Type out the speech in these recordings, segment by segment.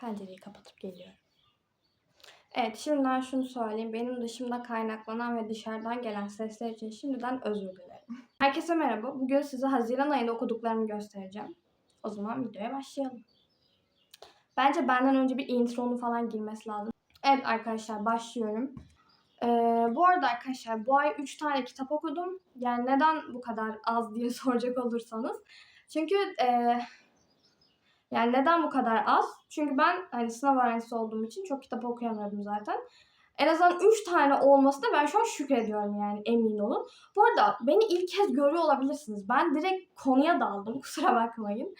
Pencereyi kapatıp geliyorum. Evet şimdiden şunu söyleyeyim. Benim dışımda kaynaklanan ve dışarıdan gelen sesler için şimdiden özür dilerim. Herkese merhaba. Bugün size Haziran ayında okuduklarımı göstereceğim. O zaman videoya başlayalım. Bence benden önce bir intronu falan girmesi lazım. Evet arkadaşlar başlıyorum. Ee, bu arada arkadaşlar bu ay 3 tane kitap okudum. Yani neden bu kadar az diye soracak olursanız. Çünkü e, yani neden bu kadar az? Çünkü ben hani sınav öğrencisi olduğum için çok kitap okuyamıyordum zaten. En azından 3 tane olması da ben şu an şükrediyorum yani emin olun. Bu arada beni ilk kez görüyor olabilirsiniz. Ben direkt konuya daldım kusura bakmayın.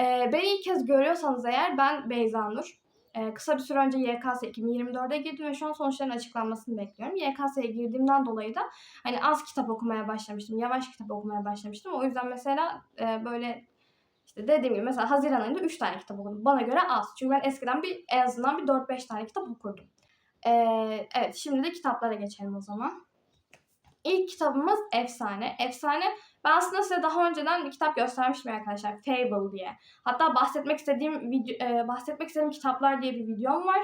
Ee, beni ilk kez görüyorsanız eğer ben Beyza Nur. Ee, kısa bir süre önce YKS 2024'e girdim ve şu an sonuçların açıklanmasını bekliyorum. YKS'ye girdiğimden dolayı da hani az kitap okumaya başlamıştım. Yavaş kitap okumaya başlamıştım. O yüzden mesela e, böyle işte dediğim gibi mesela Haziran ayında 3 tane kitap okudum. Bana göre az. Çünkü ben eskiden bir en azından bir 4-5 tane kitap okurdum. Ee, evet şimdi de kitaplara geçelim o zaman. İlk kitabımız Efsane. Efsane ben aslında size daha önceden bir kitap göstermiştim arkadaşlar. Fable diye. Hatta bahsetmek istediğim video, e, bahsetmek istediğim kitaplar diye bir videom var.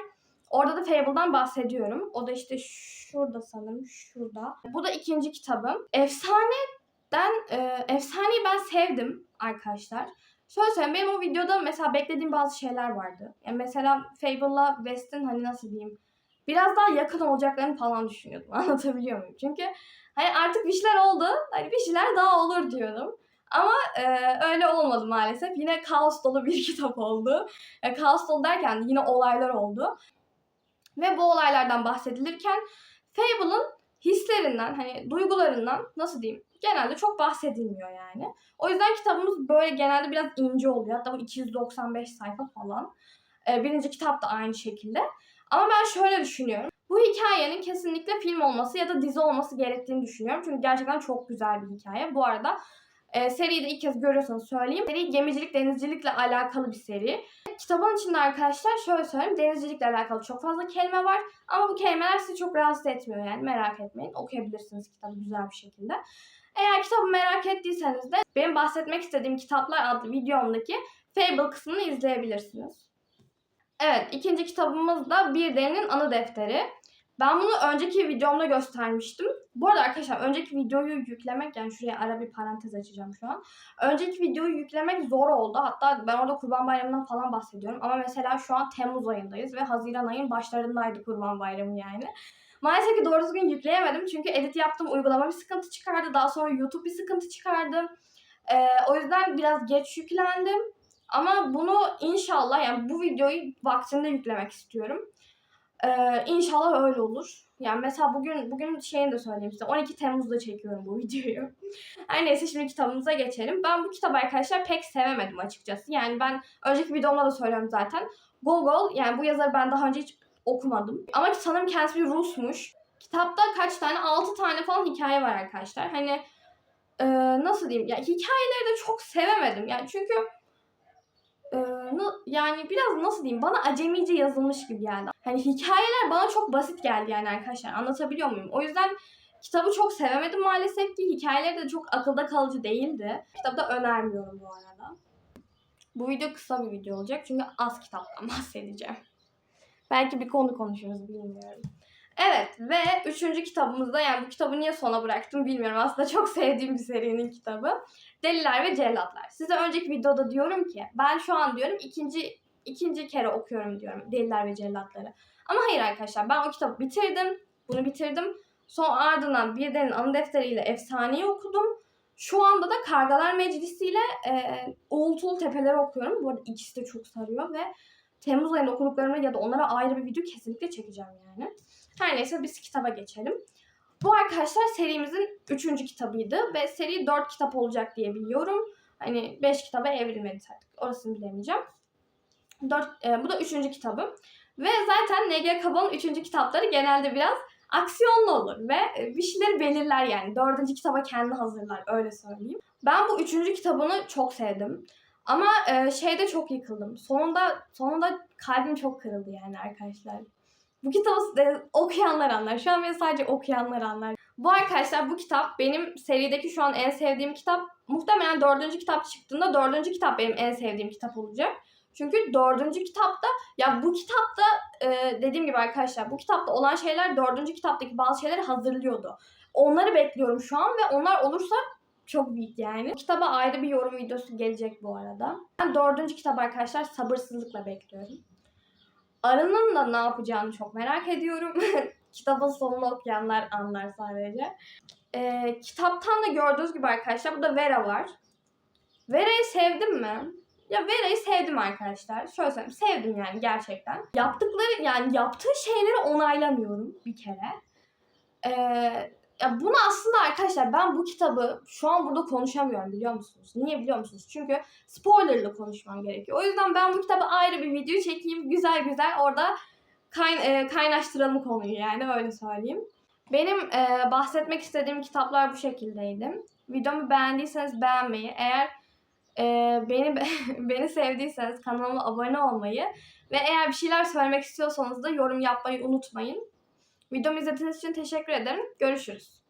Orada da Fable'dan bahsediyorum. O da işte şurada sanırım. Şurada. Bu da ikinci kitabım. Efsane'den e, Efsane'yi ben sevdim arkadaşlar. Şöyle söyleyeyim benim o videoda mesela beklediğim bazı şeyler vardı. Yani mesela Fable'la West'in hani nasıl diyeyim biraz daha yakın olacaklarını falan düşünüyordum. Anlatabiliyor muyum? Çünkü hani artık bir şeyler oldu. Hani bir şeyler daha olur diyordum. Ama e, öyle olmadı maalesef. Yine kaos dolu bir kitap oldu. E, kaos dolu derken yine olaylar oldu. Ve bu olaylardan bahsedilirken Fable'ın hislerinden, hani duygularından nasıl diyeyim genelde çok bahsedilmiyor yani. O yüzden kitabımız böyle genelde biraz ince oluyor. Hatta bu 295 sayfa falan. E, birinci kitap da aynı şekilde. Ama ben şöyle düşünüyorum. Bu hikayenin kesinlikle film olması ya da dizi olması gerektiğini düşünüyorum. Çünkü gerçekten çok güzel bir hikaye. Bu arada e, seriyi de ilk kez görüyorsanız söyleyeyim. Seri gemicilik, denizcilikle alakalı bir seri. Kitabın içinde arkadaşlar şöyle söyleyeyim. Denizcilikle alakalı çok fazla kelime var. Ama bu kelimeler sizi çok rahatsız etmiyor yani. Merak etmeyin. Okuyabilirsiniz kitabı güzel bir şekilde. Eğer kitabı merak ettiyseniz de benim bahsetmek istediğim kitaplar adlı videomdaki Fable kısmını izleyebilirsiniz. Evet, ikinci kitabımız da Bir Delinin Anı Defteri. Ben bunu önceki videomda göstermiştim. Bu arada arkadaşlar önceki videoyu yüklemek yani şuraya ara bir parantez açacağım şu an. Önceki videoyu yüklemek zor oldu. Hatta ben orada Kurban Bayramı'ndan falan bahsediyorum. Ama mesela şu an Temmuz ayındayız ve Haziran ayın başlarındaydı Kurban Bayramı yani. Maalesef ki doğru düzgün yükleyemedim. Çünkü edit yaptım uygulama bir sıkıntı çıkardı. Daha sonra YouTube bir sıkıntı çıkardı. Ee, o yüzden biraz geç yüklendim. Ama bunu inşallah yani bu videoyu vaktinde yüklemek istiyorum. Ee, inşallah öyle olur. Yani mesela bugün bugün şeyini de söyleyeyim size. 12 Temmuz'da çekiyorum bu videoyu. Her neyse şimdi kitabımıza geçelim. Ben bu kitabı arkadaşlar pek sevemedim açıkçası. Yani ben önceki videomda da söylüyorum zaten. Gogol yani bu yazarı ben daha önce hiç okumadım. Ama sanırım kendisi bir Rusmuş. Kitapta kaç tane? 6 tane falan hikaye var arkadaşlar. Hani e, nasıl diyeyim? Ya hikayeleri de çok sevemedim. Yani çünkü e, yani biraz nasıl diyeyim bana acemice yazılmış gibi geldi. Hani hikayeler bana çok basit geldi yani arkadaşlar anlatabiliyor muyum? O yüzden kitabı çok sevemedim maalesef ki. Hikayeleri de çok akılda kalıcı değildi. Kitabı da önermiyorum bu arada. Bu video kısa bir video olacak çünkü az kitaptan bahsedeceğim. Belki bir konu konuşuruz bilmiyorum. Evet ve üçüncü kitabımızda yani bu kitabı niye sona bıraktım bilmiyorum. Aslında çok sevdiğim bir serinin kitabı. Deliler ve Cellatlar. Size önceki videoda diyorum ki ben şu an diyorum ikinci ikinci kere okuyorum diyorum Deliler ve Cellatları. Ama hayır arkadaşlar ben o kitabı bitirdim. Bunu bitirdim. Son ardından bir delinin anı defteriyle Efsaneyi okudum. Şu anda da Kargalar Meclisi ile e, Uğultulu Tepeleri okuyorum. Bu arada ikisi de çok sarıyor ve Temmuz ayında okuduklarımı ya da onlara ayrı bir video kesinlikle çekeceğim yani. Her neyse biz kitaba geçelim. Bu arkadaşlar serimizin üçüncü kitabıydı ve seri dört kitap olacak diye biliyorum. Hani beş kitaba evrilmedi artık. Orasını bilemeyeceğim. Dört, e, bu da üçüncü kitabım. Ve zaten N.G. Kaba'nın üçüncü kitapları genelde biraz aksiyonlu olur ve bir şeyleri belirler yani. Dördüncü kitaba kendi hazırlar öyle söyleyeyim. Ben bu üçüncü kitabını çok sevdim. Ama e, şeyde çok yıkıldım. Sonunda sonunda kalbim çok kırıldı yani arkadaşlar. Bu kitabı e, okuyanlar anlar. Şu an beni sadece okuyanlar anlar. Bu arkadaşlar bu kitap benim serideki şu an en sevdiğim kitap. Muhtemelen dördüncü kitap çıktığında dördüncü kitap benim en sevdiğim kitap olacak. Çünkü dördüncü kitapta ya bu kitapta e, dediğim gibi arkadaşlar bu kitapta olan şeyler dördüncü kitaptaki bazı şeyleri hazırlıyordu. Onları bekliyorum şu an ve onlar olursa çok büyük yani. Kitaba ayrı bir yorum videosu gelecek bu arada. Ben dördüncü kitap arkadaşlar sabırsızlıkla bekliyorum. Arı'nın da ne yapacağını çok merak ediyorum. Kitabın sonunu okuyanlar anlar sadece. Ee, kitaptan da gördüğünüz gibi arkadaşlar burada Vera var. Vera'yı sevdim mi? Ya Vera'yı sevdim arkadaşlar. Şöyle söyleyeyim. Sevdim yani gerçekten. Yaptıkları yani yaptığı şeyleri onaylamıyorum bir kere. Ee, ya bunu aslında arkadaşlar ben bu kitabı şu an burada konuşamıyorum biliyor musunuz? Niye biliyor musunuz? Çünkü spoilerlı konuşmam gerekiyor. O yüzden ben bu kitaba ayrı bir video çekeyim. Güzel güzel orada kayn e, kaynaştıralım konuyu yani öyle söyleyeyim. Benim e, bahsetmek istediğim kitaplar bu şekildeydi. Videomu beğendiyseniz beğenmeyi, eğer e, beni beni sevdiyseniz kanalıma abone olmayı ve eğer bir şeyler söylemek istiyorsanız da yorum yapmayı unutmayın. Videomu izlediğiniz için teşekkür ederim. Görüşürüz.